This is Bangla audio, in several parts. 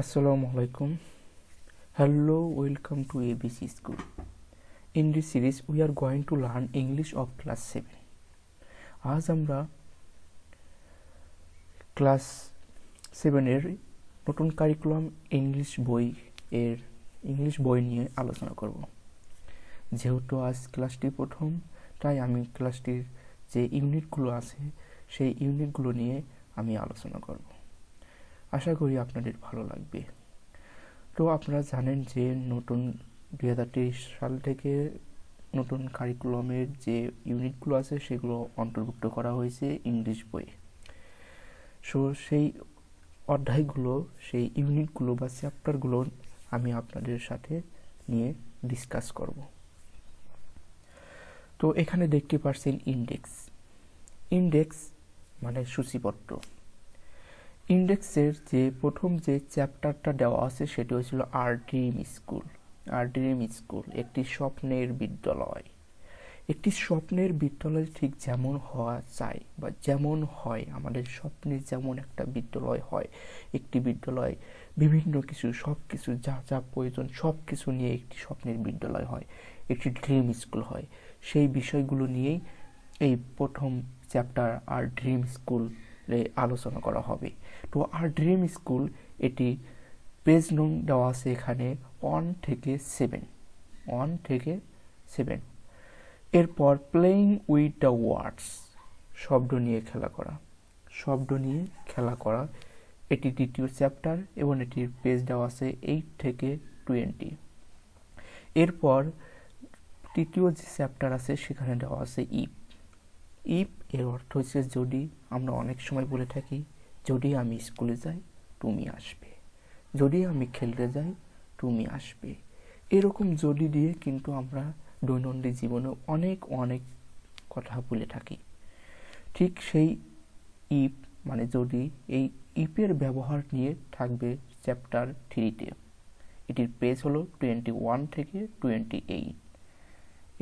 Assalamu alaikum. Hello, welcome to ABC School. In this series, we are going to learn English of class 7. আজ আমরা ক্লাস সেভেনের নতুন কারিকুলাম ইংলিশ বই এর ইংলিশ বই নিয়ে আলোচনা করব যেহেতু আজ ক্লাসটি প্রথম তাই আমি ক্লাসটির যে ইউনিটগুলো আছে সেই ইউনিটগুলো নিয়ে আমি আলোচনা করব আশা করি আপনাদের ভালো লাগবে। তো আপনারা জানেন যে নতুন দুই হাজার তেইশ সাল থেকে নতুন কারিকুলামের যে ইউনিটগুলো আছে, সেগুলো অন্তর্ভুক্ত করা হয়েছে ইংলিশ বই সো সেই অধ্যায়গুলো, সেই ইউনিটগুলো বা চ্যাপ্টারগুলো আমি আপনাদের সাথে নিয়ে ডিসকাস করব। তো এখানে দেখতে পাচ্ছেন ইন্ডেক্স ইন্ডেক্স মানে সূচিপত্র। ইন্ডেক্সের যে প্রথম যে চ্যাপ্টারটা দেওয়া আছে, সেটি হয়েছিল আর ড্রিম স্কুল। আর ড্রিম স্কুল একটি স্বপ্নের বিদ্যালয়। একটি স্বপ্নের বিদ্যালয় ঠিক যেমন হওয়া চাই বা যেমন হয়, আমাদের স্বপ্নের যেমন একটা বিদ্যালয় হয়, একটি বিদ্যালয় বিভিন্ন কিছু, সব কিছু, যা যা প্রয়োজন, সব কিছু নিয়ে একটি স্বপ্নের বিদ্যালয় হয়, একটি ড্রিম স্কুল হয়। সেই বিষয়গুলো নিয়েই এই প্রথম চ্যাপ্টার আর ড্রিম স্কুল আলোচনা করা হবে। তো আর ড্রিম স্কুল এটি পেজ নং দেওয়া আছে এখানে ওয়ান থেকে সেভেন ওয়ান থেকে সেভেন এরপর প্লেয়িং উইথ দ্য ওয়ার্ডস শব্দ নিয়ে খেলা করা, শব্দ নিয়ে খেলা করা। এটি দ্বিতীয় চ্যাপ্টার এবং এটির পেজ দেওয়া আছে এইট থেকে টোয়েন্টি এরপর তৃতীয় যে চ্যাপ্টার আছে সেখানে দেওয়া আছে ইপ ইফ এর অর্থ হচ্ছে যদি আমরা অনেক সময় বলে থাকি, যদি আমি স্কুলে যাই, তুমি আসবে। যদি আমি খেলতে যাই, তুমি আসবে। এরকম যদি দিয়ে কিন্তু আমরা দৈনন্দিন জীবনে অনেক অনেক কথা বলে থাকি। ঠিক সেই ইপ মানে যদি এই ইপের ব্যবহার নিয়ে থাকবে চ্যাপ্টার থ্রিতে। এটির পেজ হলো টোয়েন্টি ওয়ান থেকে টোয়েন্টি এইট।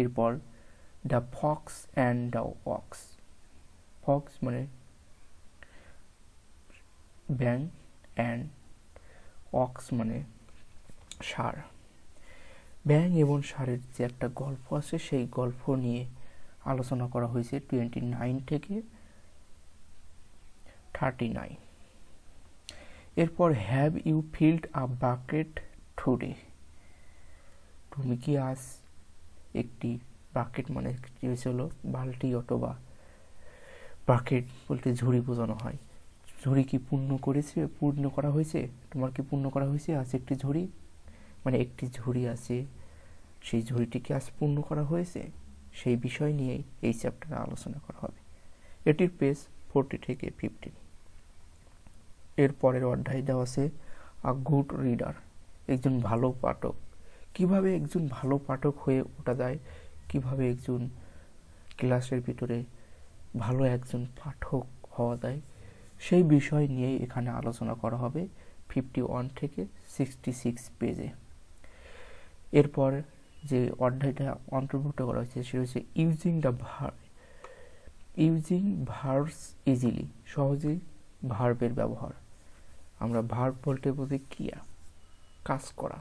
এরপর the fox and the wax. Fox মানে ব্যাং অ্যান্ড ওয়াক্স মানে সার। ব্যাং এবং সারের যে একটা গল্প আছে, সেই গল্প নিয়ে আলোচনা করা হয়েছে টোয়েন্টি নাইন থেকে থার্টি নাইন এরপর have you filled a bucket today তুমি কি আজ একটি বাকেট মানে হয়েছিল বালতি অথবা বাকেট বলতে ঝুড়ি বোঝানো হয়। ঝুড়ি কি পূর্ণ করেছে? পূর্ণ করা হয়েছে? তোমার কি পূর্ণ করা হয়েছে? আজ একটি ঝুড়ি? মানে একটি ঝুড়ি আছে। সেই ঝুড়িটি কি আজ পূর্ণ করা হয়েছে। সেই বিষয় নিয়েই এই চ্যাপ্টারে আলোচনা করা হবে। এটির পেজ ফোরটি থেকে ফিফটিন এর পরের অধ্যায় দেওয়া আছে আ গুড রিডার একজন ভালো পাঠক। কীভাবে একজন ভালো পাঠক হয়ে ওঠা যায়? কীভাবে একজন ক্লাসের ভিতরে ভালো একজন পাঠক হওয়া যায়। সেই বিষয় নিয়ে এখানে আলোচনা করা হবে ফিফটি ওয়ান থেকে সিক্সটি সিক্স পেজে এরপর যে অধ্যায়টা অন্তর্ভুক্ত করা হয়েছে, সেটা হচ্ছে using the verb using verbs easily সহজেই ভার্বের ব্যবহার। আমরা ভার্ব বলতে বুঝি ক্রিয়া, কাজ করা।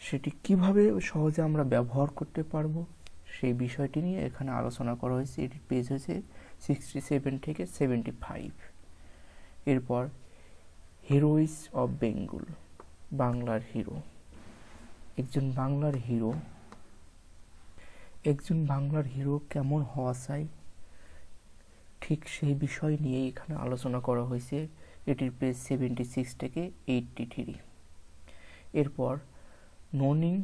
সেটি কীভাবে সহজে আমরা ব্যবহার করতে পারব? সেই বিষয়টি নিয়ে এখানে আলোচনা করা হয়েছে। এটির পেজ হয়েছে সিক্সটি সেভেন থেকে সেভেন্টি ফাইভ এরপর হিরোইস অফ বেঙ্গল বাংলার হিরো একজন বাংলার হিরো একজন বাংলার হিরো কেমন হওয়া চাই? ঠিক সেই বিষয় নিয়ে এখানে আলোচনা করা হয়েছে। এটির পেজ সেভেন্টি সিক্স থেকে এইটটি থ্রি এরপর নোনিং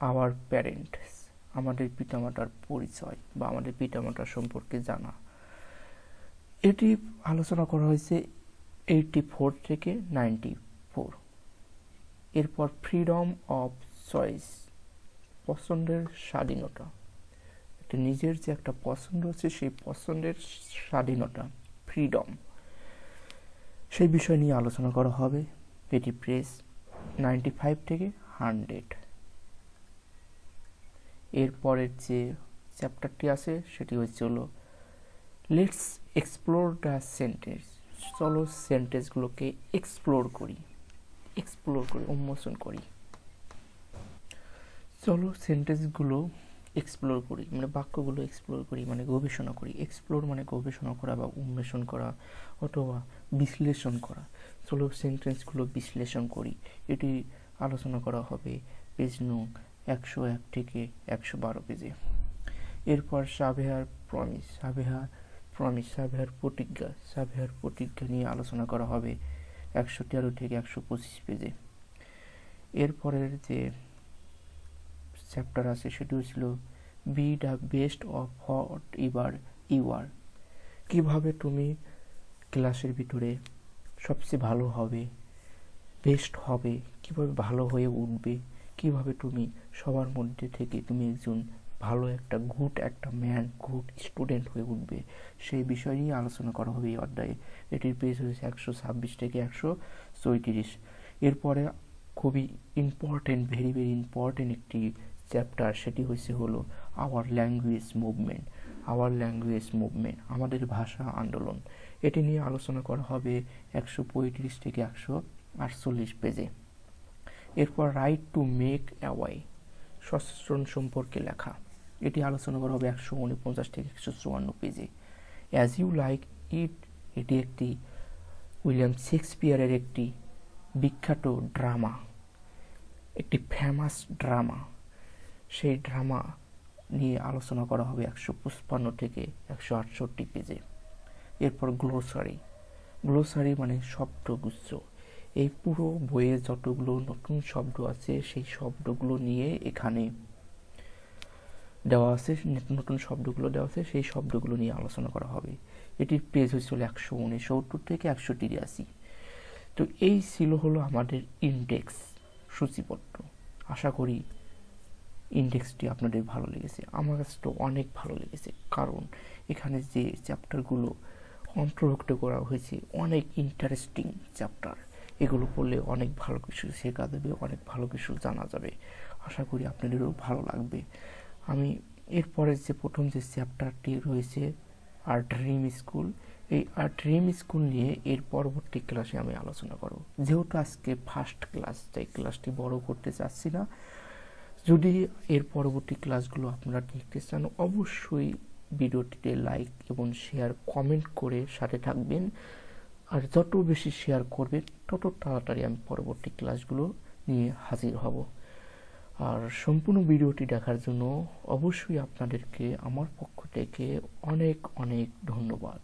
আওয়ার প্যারেন্টস আমাদের পিতামাতার পরিচয় বা আমাদের পিতামাতার সম্পর্কে জানা। এটি আলোচনা করা হয়েছে এইটটি ফোর থেকে নাইনটি ফোর এরপর ফ্রিডম অফ চয়েস পছন্দের স্বাধীনতা। একটা নিজের যে একটা পছন্দ আছে সেই পছন্দের স্বাধীনতা ফ্রিডম সেই বিষয় নিয়ে আলোচনা করা হবে। এটি প্রেস নাইনটি ফাইভ থেকে হান্ড্রেড এরপরের যে চ্যাপ্টারটি আছে, সেটি হচ্ছে হলো লেটস এক্সপ্লোর দ্য সেন্টেন্স চলো সেন্টেন্সগুলোকে এক্সপ্লোর করি এক্সপ্লোর করি, উন্মোচন করি। চলো সেন্টেন্সগুলো এক্সপ্লোর করি মানে বাক্যগুলো এক্সপ্লোর করি মানে গবেষণা করি। এক্সপ্লোর মানে গবেষণা করা বা উন্মেষণ করা অথবা বিশ্লেষণ করা। চলো সেন্টেন্সগুলো বিশ্লেষণ করি। এটি আলোচনা করা হবে পেজ নং একশো এক থেকে একশো বারো পেজে এরপর সাবেহার প্রমিস সাবেহার প্রমিস সাবেহার প্রতিজ্ঞা সাবেহার প্রতিজ্ঞা নিয়ে আলোচনা করা হবে একশো তেরো থেকে একশো পঁচিশ পেজে এরপরের যে চ্যাপ্টার আছে সেটি হচ্ছিল be the best of whatever you are কীভাবে তুমি ক্লাসের ভিতরে সবচেয়ে ভালো হবে বেস্ট হবে, কীভাবে ভালো হয়ে উঠবে কীভাবে তুমি সবার মধ্যে থেকে তুমি একজন ভালো একটা গুড একটা ম্যান গুড স্টুডেন্ট হয়ে উঠবে? সেই বিষয় নিয়ে আলোচনা করা হবে এই অধ্যায়ে। এটির পেজ হয়েছে একশো ছাব্বিশ থেকে একশো চৌত্রিশ। এরপরে খুবই ইম্পর্টেন্ট ভেরি ভেরি ইম্পর্টেন্ট একটি চ্যাপ্টার সেটি হয়েছে হলো our language movement our language movement আমাদের ভাষা আন্দোলন। এটি নিয়ে আলোচনা করা হবে একশো পঁয়ত্রিশ থেকে একশো আটচল্লিশ পেজে এরপর রাইট টু মেক অ্যাওয়াই সচেতন সম্পর্কে লেখা। এটি আলোচনা করা হবে একশো উনপঞ্চাশ থেকে একশো চুয়ান্ন পেজে অ্যাজ ইউ লাইক ইট এটি একটি উইলিয়াম শেক্সপিয়ারের একটি বিখ্যাত ড্রামা, একটি ফেমাস ড্রামা। সেই ড্রামা নিয়ে আলোচনা করা হবে একশো পঁচপান্ন থেকে একশো আটষট্টি পেজে এরপর গ্লোসারি গ্লোসারি মানে শব্দগুচ্ছ। এই পুরো বইয়ে যতগুলো নতুন শব্দ আছে, সেই শব্দগুলো নিয়ে এখানে দেওয়া আছে, নতুন শব্দগুলো দেওয়া আছে, সেই শব্দগুলো নিয়ে আলোচনা করা হবে। এটির পেজ হয়েছিল একশো উনসত্তর থেকে একশো তিরাশি। তো এই ছিল হলো আমাদের ইন্ডেক্স সূচিপত্র। আশা করি ইন্ডেক্সটি আপনাদের ভালো লেগেছে। আমার কাছে তো অনেক ভালো লেগেছে, কারণ এখানে যে চ্যাপ্টারগুলো অন্তর্ভুক্ত করা হয়েছে, অনেক ইন্টারেস্টিং চ্যাপ্টার এগুলো পড়লে অনেক ভালো কিছু শেখা দেবে অনেক ভালো কিছু জানা যাবে। আশা করি আপনাদেরও ভালো লাগবে। আমি এরপরে যে প্রথম যে চ্যাপ্টারটি রয়েছে আর ড্রিম স্কুল এই আর ড্রিম স্কুল নিয়ে এর পরবর্তী ক্লাসে আমি আলোচনা করব। যেহেতু আজকে ফার্স্ট ক্লাস তাই ক্লাসটি বড় করতে চাচ্ছি না। যদি এর পরবর্তী ক্লাসগুলো আপনারা দেখতে চান, অবশ্যই ভিডিওটিতে লাইক এবং শেয়ার কমেন্ট করে সাথে থাকবেন। আর যত বেশি শেয়ার করবে তত তাড়াতাড়ি আমি পরবর্তী ক্লাসগুলো নিয়ে হাজির হব। আর সম্পূর্ণ ভিডিওটি দেখার জন্য অবশ্যই আপনাদেরকে, আমার পক্ষ থেকে অনেক অনেক ধন্যবাদ।